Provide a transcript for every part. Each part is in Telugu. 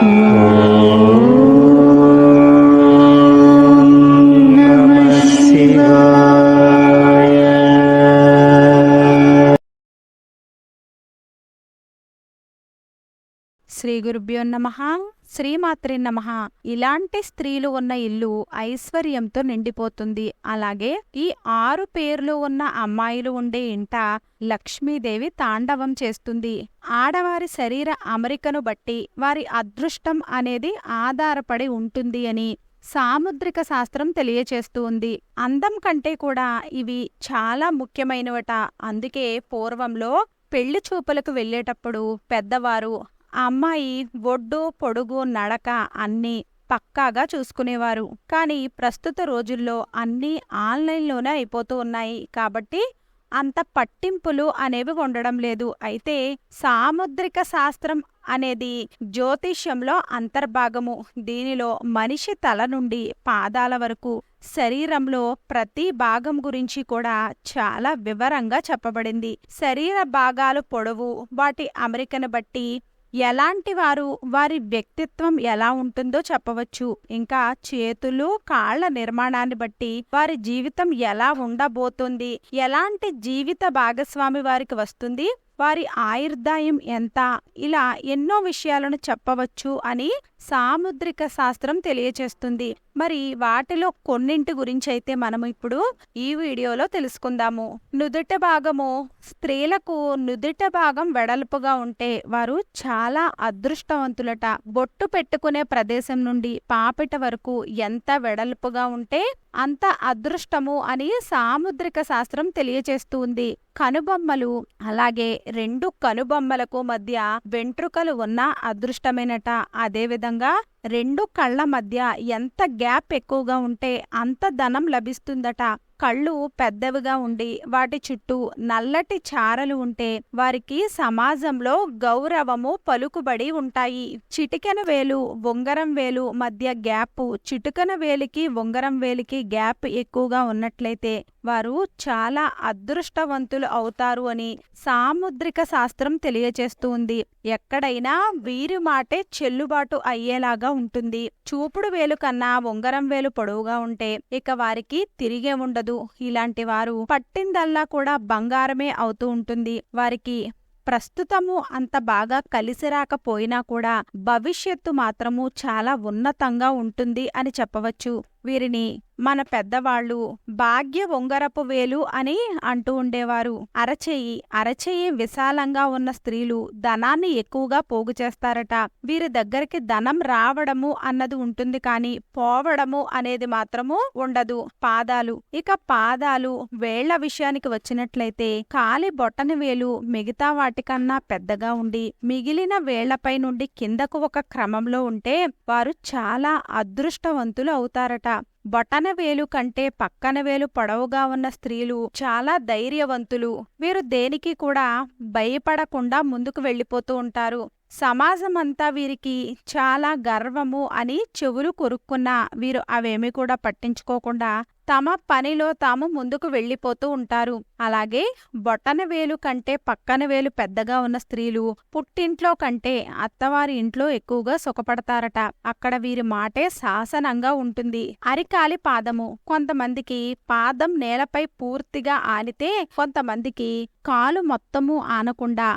నమః శ్రీ గురుభ్యో నమ శ్రీమాత్రే నమ. ఇలాంటి స్త్రీలు ఉన్న ఇల్లు ఐశ్వర్యంతో నిండిపోతుంది. అలాగే ఈ ఆరు పేర్లు ఉన్న అమ్మాయిలు ఉండే ఇంట లక్ష్మీదేవి తాండవం చేస్తుంది. ఆడవారి శరీర అమరికను బట్టి వారి అదృష్టం అనేది ఆధారపడి ఉంటుంది అని సాముద్రిక శాస్త్రం తెలియచేస్తూ ఉంది అందం కంటే కూడా ఇవి చాలా ముఖ్యమైనవట. అందుకే పూర్వంలో పెళ్ళి చూపులకు వెళ్ళేటప్పుడు పెద్దవారు ఆ అమ్మాయి ఒడ్డు పొడుగు నడక అన్నీ పక్కాగా చూసుకునేవారు. కానీ ప్రస్తుత రోజుల్లో అన్నీ ఆన్లైన్లోనే అయిపోతూ ఉన్నాయి. కాబట్టి అంత పట్టింపులు అనేవి ఉండడం లేదు. అయితే సాముద్రిక శాస్త్రం అనేది జ్యోతిష్యంలో అంతర్భాగము. దీనిలో మనిషి తల నుండి పాదాల వరకు శరీరంలో ప్రతి భాగం గురించి కూడా చాలా వివరంగా చెప్పబడింది. శరీర భాగాలు పొడవు వాటి అమరికను బట్టి ఎలాంటి వారు వారి వ్యక్తిత్వం ఎలా ఉంటుందో చెప్పవచ్చు. ఇంకా చేతులు కాళ్ళ నిర్మాణాన్ని బట్టి వారి జీవితం ఎలా ఉండబోతుంది ఎలాంటి జీవిత భాగస్వామి వారికి వస్తుంది వారి ఆయుర్దాయం ఎంత? ఇలా ఎన్నో విషయాలను చెప్పవచ్చు అని సాముద్రిక శాస్త్రం తెలియచేస్తుంది. మరి వాటిలో కొన్నింటి గురించి అయితే మనం ఇప్పుడు ఈ వీడియోలో తెలుసుకుందాము. నుదుట భాగము స్త్రీలకు నుదుట భాగం వెడల్పుగా ఉంటే వారు చాలా అదృష్టవంతులట. బొట్టు పెట్టుకునే ప్రదేశం నుండి పాపిట వరకు ఎంత వెడల్పుగా ఉంటే అంత అదృష్టము అని సాముద్రిక శాస్త్రం తెలియచేస్తుంది కనుబొమ్మలు అలాగే రెండు కనుబొమ్మలకు మధ్య వెంట్రుకలు ఉన్నా అదృష్టమేనట. అదేవిధంగా రెండు కళ్ళ మధ్య ఎంత గ్యాప్ ఎక్కువగా ఉంటే అంత ధనం లభిస్తుందట. కళ్ళు పెద్దవిగా ఉండి వాటి చుట్టూ నల్లటి చారలు ఉంటే వారికి సమాజంలో గౌరవము పలుకుబడి ఉంటాయి. చిటికెన వేలు ఉంగరం వేలు మధ్య గ్యాప్ చిటికెన వేలికి ఉంగరం వేలికి గ్యాప్ ఎక్కువగా ఉన్నట్లయితే వారు చాలా అదృష్టవంతులు అవుతారు అని సాముద్రిక శాస్త్రం తెలియజేస్తుంది. ఎక్కడైనా వీరి మాటే చెల్లుబాటు అయ్యేలాగా ఉంటుంది. చూపుడు వేలు కన్నా ఉంగరం వేలు పొడవుగా ఉంటే ఇక వారికి తిరిగే ఉండదు. ఇలాంటి వారు పట్టిందల్లా కూడా బంగారమే అవుతూ ఉంటుంది. వారికి ప్రస్తుతము అంత బాగా కలిసి రాకపోయినా కూడా భవిష్యత్తు మాత్రము చాలా ఉన్నతంగా ఉంటుంది అని చెప్పవచ్చు. వీరిని మన పెద్దవాళ్ళు భాగ్య ఉంగరపు వేలు అని అంటూ ఉండేవారు. అరచేయి అరచేయి విశాలంగా ఉన్న స్త్రీలు ధనాన్ని ఎక్కువగా పోగు చేస్తారట. వీరి దగ్గరికి ధనం రావడము అన్నది ఉంటుంది కానీ పోవడము అనేది మాత్రము ఉండదు. పాదాలు. ఇక పాదాలు వేళ్ళ విషయానికి వచ్చినట్లయితే కాలి బొట్టని వేలు మిగతా వాటికన్నా పెద్దగా ఉండి మిగిలిన వేళ్ళపై నుండి కిందకు ఒక క్రమంలో ఉంటే వారు చాలా అదృష్టవంతులు అవుతారట. బొటన వేలు కంటే పక్కన వేలు పొడవుగా ఉన్న స్త్రీలు చాలా ధైర్యవంతులు. వీరు దేనికి కూడా భయపడకుండా ముందుకు వెళ్ళిపోతూ ఉంటారు. సమాజమంతా వీరికి చాలా గర్వము అని చెవులు కొరుక్కున్నా వీరు అవేమీ కూడా పట్టించుకోకుండా తమ పనిలో తాము ముందుకు వెళ్ళిపోతూ ఉంటారు. అలాగే బొట్టన వేలు కంటే పక్కన వేలు పెద్దగా ఉన్న స్త్రీలు పుట్టింట్లో కంటే అత్తవారి ఇంట్లో ఎక్కువగా సుఖపడతారట. అక్కడ వీరి మాటే శాసనంగా ఉంటుంది. అరికాలి పాదము. కొంతమందికి పాదం నేలపై పూర్తిగా ఆనితే కొంతమందికి కాలు మొత్తము ఆనకుండా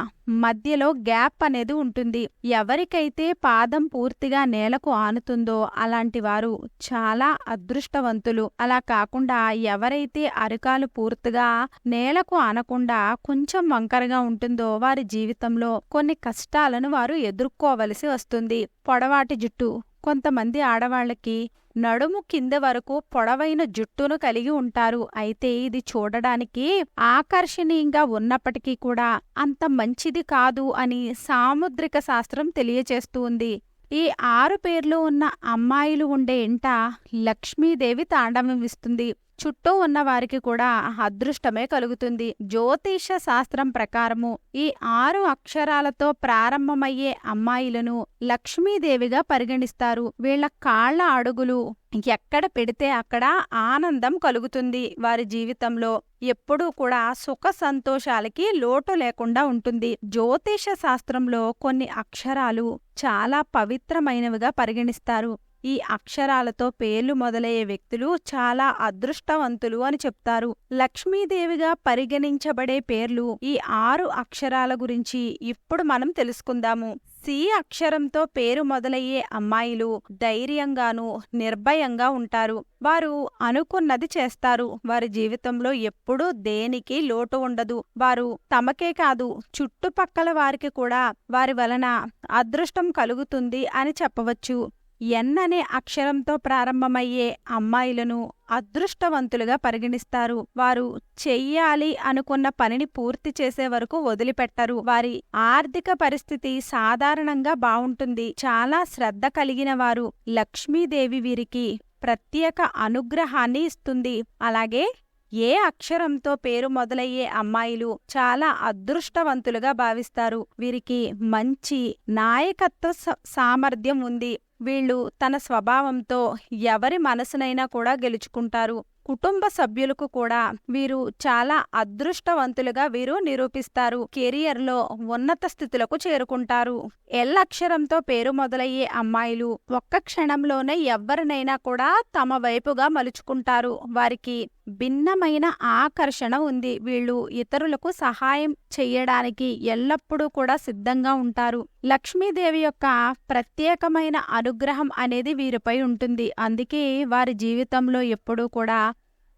మధ్యలో గ్యాప్ అనేది ఉంటుంది. ఎవరికైతే పాదం పూర్తిగా నేలకు ఆనుతుందో అలాంటి వారు చాలా అదృష్టవంతులు. అలా కాకుండా ఎవరైతే అరికాలు పూర్తిగా నేలకు ఆనకుండా కొంచెం వంకరగా ఉంటుందో వారి జీవితంలో కొన్ని కష్టాలను వారు ఎదుర్కోవలసి వస్తుంది. పొడవాటి జుట్టు. కొంతమంది ఆడవాళ్ళకి నడుము కింద వరకు పొడవైన జుట్టును కలిగి ఉంటారు. అయితే ఇది చూడడానికి ఆకర్షణీయంగా ఉన్నప్పటికీ కూడా అంత మంచిది కాదు అని సాముద్రిక శాస్త్రం తెలియచేస్తూ ఉంది. ఈ ఆరు పేర్లు ఉన్న అమ్మాయిలు ఉండే ఇంట లక్ష్మీదేవి తాండవం ఇస్తుంది. చుట్టూ ఉన్న వారికి కూడా అదృష్టమే కలుగుతుంది. జ్యోతిష శాస్త్రం ప్రకారము ఈ ఆరు అక్షరాలతో ప్రారంభమయ్యే అమ్మాయిలను లక్ష్మీదేవిగా పరిగణిస్తారు. వీళ్ళ కాళ్ళ అడుగులు ఎక్కడ పెడితే అక్కడ ఆనందం కలుగుతుంది. వారి జీవితంలో ఎప్పుడూ కూడా సుఖ సంతోషాలకి లోటు లేకుండా ఉంటుంది. జ్యోతిష శాస్త్రంలో కొన్ని అక్షరాలు చాలా పవిత్రమైనవిగా పరిగణిస్తారు. ఈ అక్షరాలతో పేర్లు మొదలయ్యే వ్యక్తులు చాలా అదృష్టవంతులు అని చెప్తారు. లక్ష్మీదేవిగా పరిగణించబడే పేర్లు ఈ ఆరు అక్షరాల గురించి ఇప్పుడు మనం తెలుసుకుందాము. సి అక్షరంతో పేరు మొదలయ్యే అమ్మాయిలు ధైర్యంగాను నిర్భయంగా ఉంటారు. వారు అనుకున్నది చేస్తారు. వారి జీవితంలో ఎప్పుడూ దేనికి లోటు ఉండదు. వారు తమకే కాదు చుట్టుపక్కల వారికి కూడా వారి వలన అదృష్టం కలుగుతుంది అని చెప్పవచ్చు. ఎన్ అనే అక్షరంతో ప్రారంభమయ్యే అమ్మాయిలను అదృష్టవంతులుగా పరిగణిస్తారు. వారు చెయ్యాలి అనుకున్న పనిని పూర్తి చేసే వరకు వదిలిపెట్టరు. వారి ఆర్థిక పరిస్థితి సాధారణంగా బావుంటుంది చాలా శ్రద్ధ కలిగిన వారు లక్ష్మీదేవి వీరికి ప్రత్యేక అనుగ్రహాన్ని ఇస్తుంది. అలాగే ఏ అక్షరంతో పేరు మొదలయ్యే అమ్మాయిలు చాలా అదృష్టవంతులుగా భావిస్తారు. వీరికి మంచి నాయకత్వ సామర్థ్యం ఉంది. వీళ్ళు తన స్వభావంతో ఎవరి మనసునైనా కూడా గెలుచుకుంటారు. కుటుంబ సభ్యులకు కూడా వీరు చాలా అదృష్టవంతులుగా వీరు నిరూపిస్తారు. కెరియర్లో ఉన్నత స్థితులకు చేరుకుంటారు. ఎల్ అక్షరంతో పేరు మొదలయ్యే అమ్మాయిలు ఒక్క క్షణంలోనే ఎవరినైనా కూడా తమ వైపుగా మలుచుకుంటారు. వారికి భిన్నమైన ఆకర్షణ ఉంది. వీళ్ళు ఇతరులకు సహాయం చెయ్యడానికి ఎల్లప్పుడూ కూడా సిద్ధంగా ఉంటారు. లక్ష్మీదేవి యొక్క ప్రత్యేకమైన అనుగ్రహం అనేది వీరిపై ఉంటుంది. అందుకే వారి జీవితంలో ఎప్పుడూ కూడా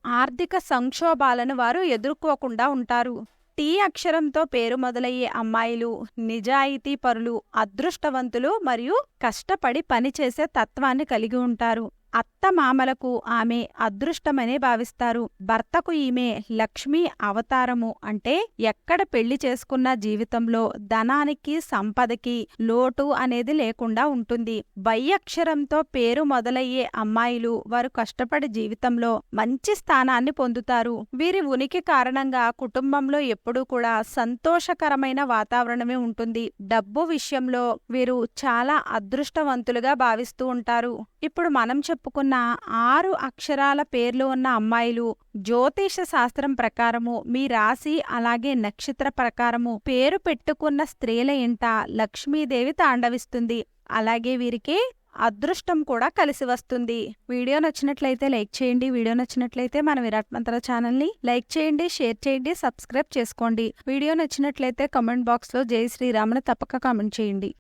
ఆర్థిక సంక్షోభాలను వారు ఎదుర్కోకుండా ఉంటారు. టీ అక్షరంతో పేరు మొదలయ్యే అమ్మాయిలు నిజాయితీ పరులు అదృష్టవంతులు మరియు కష్టపడి పనిచేసే తత్వాన్ని కలిగి ఉంటారు. అత్త మామలకు ఆమె అదృష్టమనే భావిస్తారు. భర్తకు ఈమె లక్ష్మీ అవతారము అంటే ఎక్కడ పెళ్ళి చేసుకున్న జీవితంలో ధనానికి సంపదకి లోటు అనేది లేకుండా ఉంటుంది. బయ్యక్షరంతో పేరు మొదలయ్యే అమ్మాయిలు వారు కష్టపడి జీవితంలో మంచి స్థానాన్ని పొందుతారు. వీరి ఉనికి కారణంగా కుటుంబంలో ఎప్పుడూ కూడా సంతోషకరమైన వాతావరణమే ఉంటుంది. డబ్బు విషయంలో వీరు చాలా అదృష్టవంతులుగా భావిస్తూ ఉంటారు. ఇప్పుడు మనం చెప్పుకున్న ఆరు అక్షరాల పేర్లు ఉన్న అమ్మాయిలు జ్యోతిష శాస్త్రం ప్రకారము మీ రాశి అలాగే నక్షత్ర ప్రకారము పేరు పెట్టుకున్న స్త్రీల ఇంట లక్ష్మీదేవి తాండవిస్తుంది. అలాగే వీరికి అదృష్టం కూడా కలిసి వస్తుంది. వీడియో నచ్చినట్లయితే లైక్ చేయండి. వీడియో నచ్చినట్లయితే మన విరాట్ మంత్ర ఛానల్ని లైక్ చేయండి షేర్ చేయండి సబ్స్క్రైబ్ చేసుకోండి. వీడియో నచ్చినట్లయితే కమెంట్ బాక్స్లో జై శ్రీరామ్ని తప్పక కామెంట్ చేయండి.